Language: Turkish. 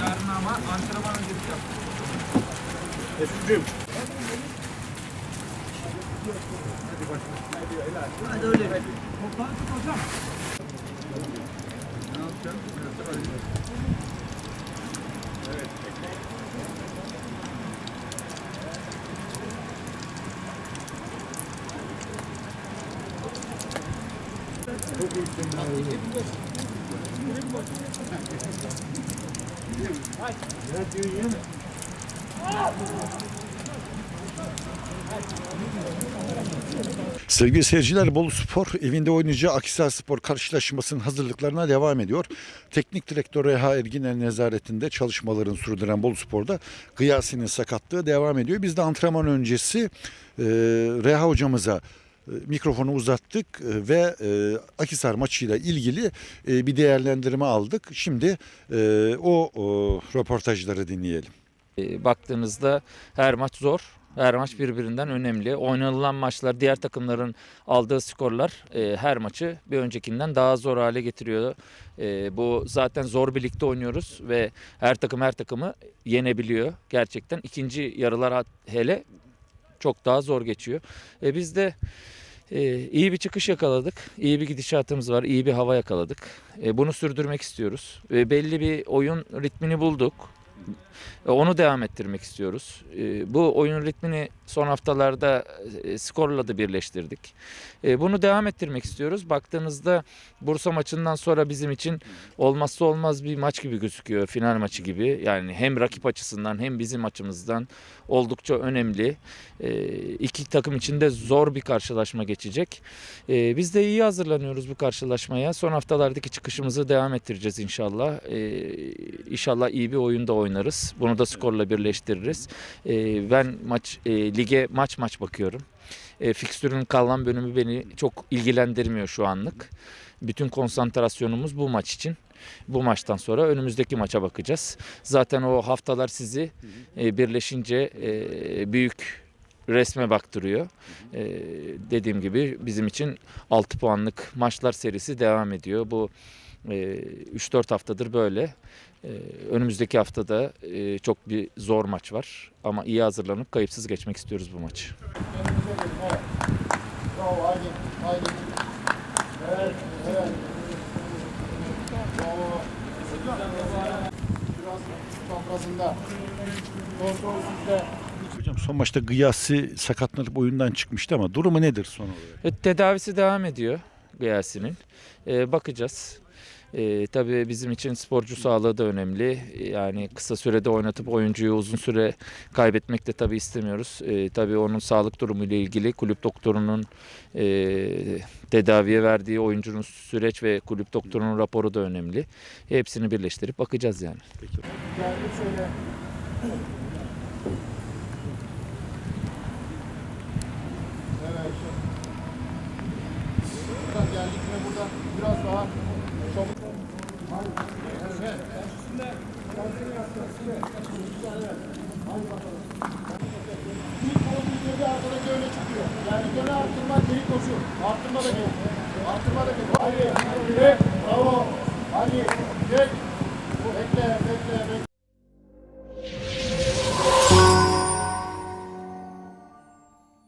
Yarın ama antrenman öncesi yapacağız. Mesut'cum. Hadi öyle. Toplantık hocam. Ne yapacağım? Evet. Çok iyisin. Sevgili seyirciler Bolu Spor evinde oynayacağı Akhisar Spor karşılaşmasının hazırlıklarına devam ediyor. Teknik direktör Reha Erginer nezaretinde çalışmalarını sürdüren Bolu Spor'da Gıyasi'nin sakatlığı devam ediyor. Biz de antrenman öncesi e, Reha hocamıza mikrofonu uzattık e, ve e, Akhisar maçıyla ilgili e, bir değerlendirme aldık. Şimdi e, o, röportajları dinleyelim. E, baktığınızda her maç zor. Her maç birbirinden önemli. Oynanılan maçlar, diğer takımların aldığı skorlar e, her maçı bir öncekinden daha zor hale getiriyor. E, bu zaten zor birlikte oynuyoruz ve her takım her takımı yenebiliyor. Gerçekten ikinci yarılar hele çok daha zor geçiyor. E, biz de e, iyi bir çıkış yakaladık. İyi bir gidişatımız var. iyi bir hava yakaladık. E, bunu sürdürmek istiyoruz. Ve belli bir oyun ritmini bulduk. E, Onu devam ettirmek istiyoruz. E, Bu oyun ritmini son haftalarda e, skorla da birleştirdik. E, Bunu devam ettirmek istiyoruz. Baktığınızda Bursa maçından sonra bizim için olmazsa olmaz bir maç gibi gözüküyor. Final maçı gibi. Yani hem rakip açısından hem bizim açımızdan oldukça önemli. E, İki takım için de zor bir karşılaşma geçecek. Biz de iyi hazırlanıyoruz bu karşılaşmaya. Son haftalardaki çıkışımızı devam ettireceğiz inşallah. İnşallah iyi bir oyunda oynarız. Bunu da skorla birleştiririz. Ben maç lige maç maç bakıyorum. E, fikstürün kalan bölümü beni çok ilgilendirmiyor şu anlık. Bütün konsantrasyonumuz bu maç için. Bu maçtan sonra önümüzdeki maça bakacağız. Zaten o haftalar sizi e, birleşince e, büyük resme baktırıyor. E, dediğim gibi bizim için 6 puanlık maçlar serisi devam ediyor. Bu 3-4 haftadır böyle. E, önümüzdeki haftada e, çok bir zor maç var. Ama iyi hazırlanıp kayıpsız geçmek istiyoruz bu maçı. Bravo, haydi, haydi. Evet, evet. Bravo. Biraz çaprazında. Kontrol sizde. Hocam son maçta Gıyasi sakatlanıp oyundan çıkmıştı ama durumu nedir son olarak? E, tedavisi devam ediyor Gıyasi'nin. E, bakacağız. E, tabii bizim için sporcu sağlığı da önemli. E, Yani kısa sürede oynatıp oyuncuyu uzun süre kaybetmek de tabii istemiyoruz. E, tabii onun sağlık durumu ile ilgili kulüp doktorunun e, tedaviye verdiği oyuncunun süreç ve kulüp doktorunun raporu da önemli. Hepsini birleştirip bakacağız yani. Geldi Arttırma da gel. Arttırma da gel. Haydi. Çek. Bravo. Hadi. Bekle, bekle, bekle.